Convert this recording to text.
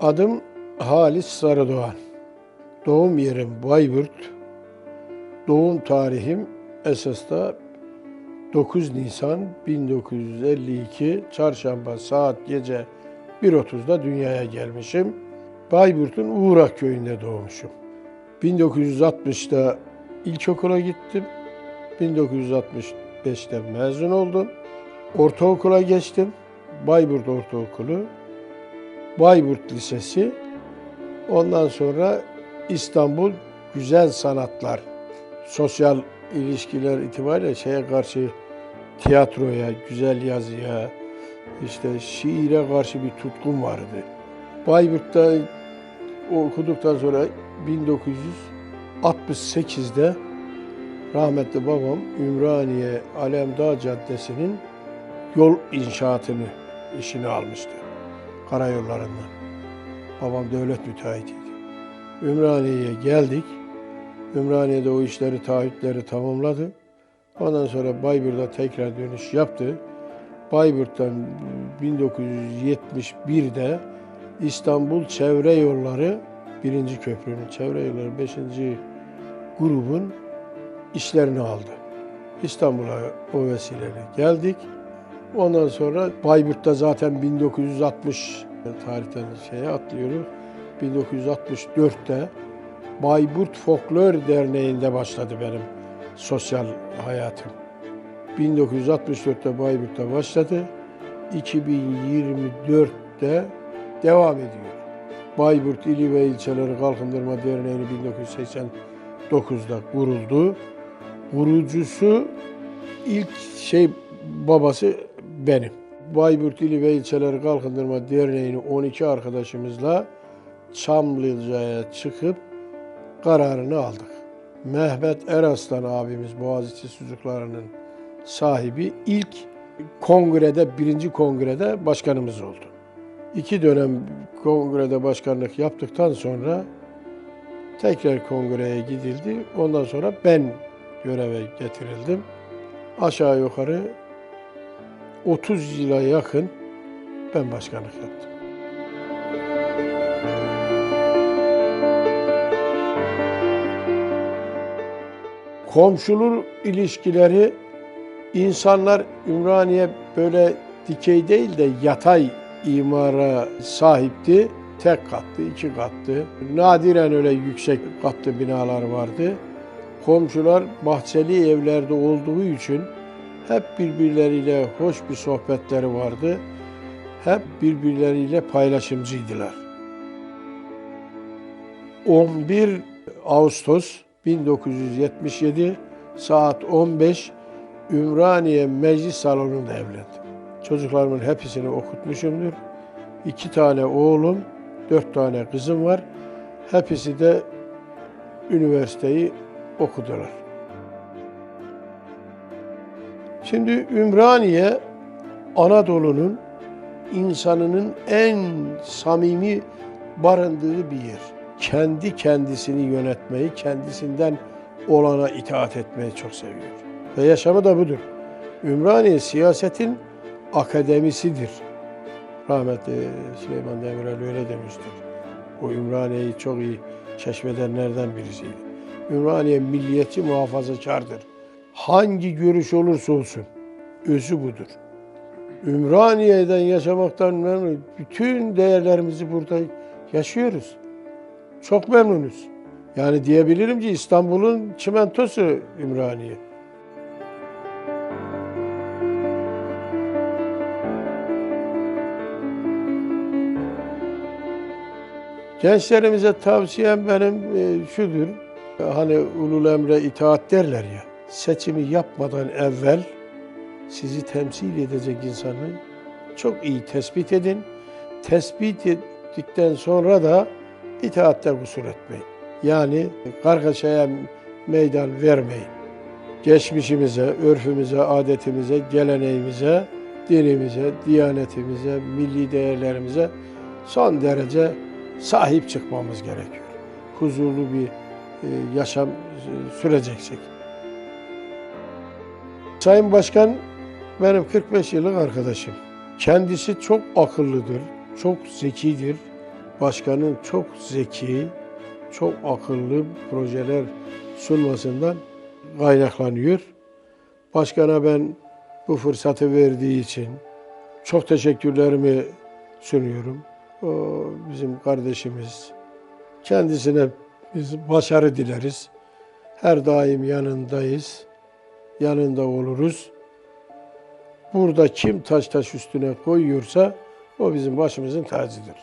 Adım Halis Sarıdoğan. Doğum yerim Bayburt. Doğum tarihim esas da 9 Nisan 1952 Çarşamba saat gece 1.30'da dünyaya gelmişim. Bayburt'un Uğrak köyünde doğmuşum. 1960'da ilkokula gittim. 1965'te mezun oldum. Ortaokula geçtim. Bayburt Ortaokulu. Bayburt Lisesi. Ondan sonra İstanbul Güzel Sanatlar, sosyal ilişkiler itibariyle şeye karşı tiyatroya, güzel yazıya, işte şiire karşı bir tutkum vardı. Bayburt'ta okuduktan sonra 1968'de rahmetli babam Ümraniye Alemdağ Caddesi'nin yol inşaatını işini almıştı. Karayollarından. Babam devlet müteahhitiydi. Ümraniye'ye geldik. Ümraniye'de o işleri, taahhütleri tamamladı. Ondan sonra Bayburt'a tekrar dönüş yaptı. Bayburt'tan 1971'de İstanbul Çevre Yolları birinci köprünün Çevre Yolları 5. grubun işlerini aldı. İstanbul'a o vesileyle geldik. Ondan sonra Bayburt'ta zaten 1960 tarihten şeye atlıyoruz. 1964'te Bayburt Folklor Derneği'nde başladı benim sosyal hayatım. 1964'te Bayburt'ta başladı. 2024'te devam ediyor. Bayburt İli ve İlçeleri Kalkındırma Derneği'ni 1989'da kuruldu. Kurucusu ilk şey babası benim. Bayburt İli ve İlçeleri Kalkındırma Derneği'ni 12 arkadaşımızla Çamlıca'ya çıkıp kararını aldık. Mehmet Eraslan abimiz Boğaziçi Sucukları'nın sahibi ilk kongrede, birinci kongrede başkanımız oldu. İki dönem kongrede başkanlık yaptıktan sonra tekrar kongreye gidildi. Ondan sonra ben göreve getirildim. Aşağı yukarı 30 yıla yakın ben başkanlık yaptım. Komşuluk ilişkileri insanlar Ümraniye böyle dikey değil de yatay imara sahipti. Tek katlı, iki katlı. Nadiren öyle yüksek katlı binalar vardı. Komşular bahçeli evlerde olduğu için hep birbirleriyle hoş bir sohbetleri vardı. Hep birbirleriyle paylaşımcıydılar. 11 Ağustos 1977 saat 15 Ümraniye Meclis Salonu'nda evlendim. Çocuklarımın hepsini okutmuşumdur. İki tane oğlum, dört tane kızım var. Hepsi de üniversiteyi okudular. Şimdi Ümraniye Anadolu'nun insanının en samimi barındığı bir yer. Kendi kendisini yönetmeyi, kendisinden olana itaat etmeyi çok seviyor. Ve yaşamı da budur. Ümraniye siyasetin akademisidir. Rahmetli Süleyman Demirel öyle demiştir. O Ümraniye'yi çok iyi keşfedenlerden birisiydi. Ümraniye milliyetçi muhafazakardır. Hangi görüş olursa olsun özü budur. Ümraniye'den yaşamaktan memnun. Bütün değerlerimizi burada yaşıyoruz. Çok memnunuz. Yani diyebilirim ki İstanbul'un çimentosu Ümraniye. Gençlerimize tavsiyem benim e, şudur. Hani ulul emre itaat derler ya. Seçimi yapmadan evvel sizi temsil edecek insanı çok iyi tespit edin. Tespit ettikten sonra da itaatte kusur etmeyin. Yani kargaşaya meydan vermeyin. Geçmişimize, örfümüze, adetimize, geleneğimize, dinimize, diyanetimize, milli değerlerimize son derece sahip çıkmamız gerekiyor. Huzurlu bir e, yaşam e, süreceksek. Sayın Başkan benim 45 yıllık arkadaşım. Kendisi çok akıllıdır, çok zekidir, başkanın çok zeki, çok akıllı projeler sunmasından kaynaklanıyor. Başkana ben bu fırsatı verdiği için çok teşekkürlerimi sunuyorum. O bizim kardeşimiz. Kendisine biz başarı dileriz. Her daim yanındayız. Yanında oluruz. Burada kim taş taş üstüne koyuyorsa o bizim başımızın tacıdır.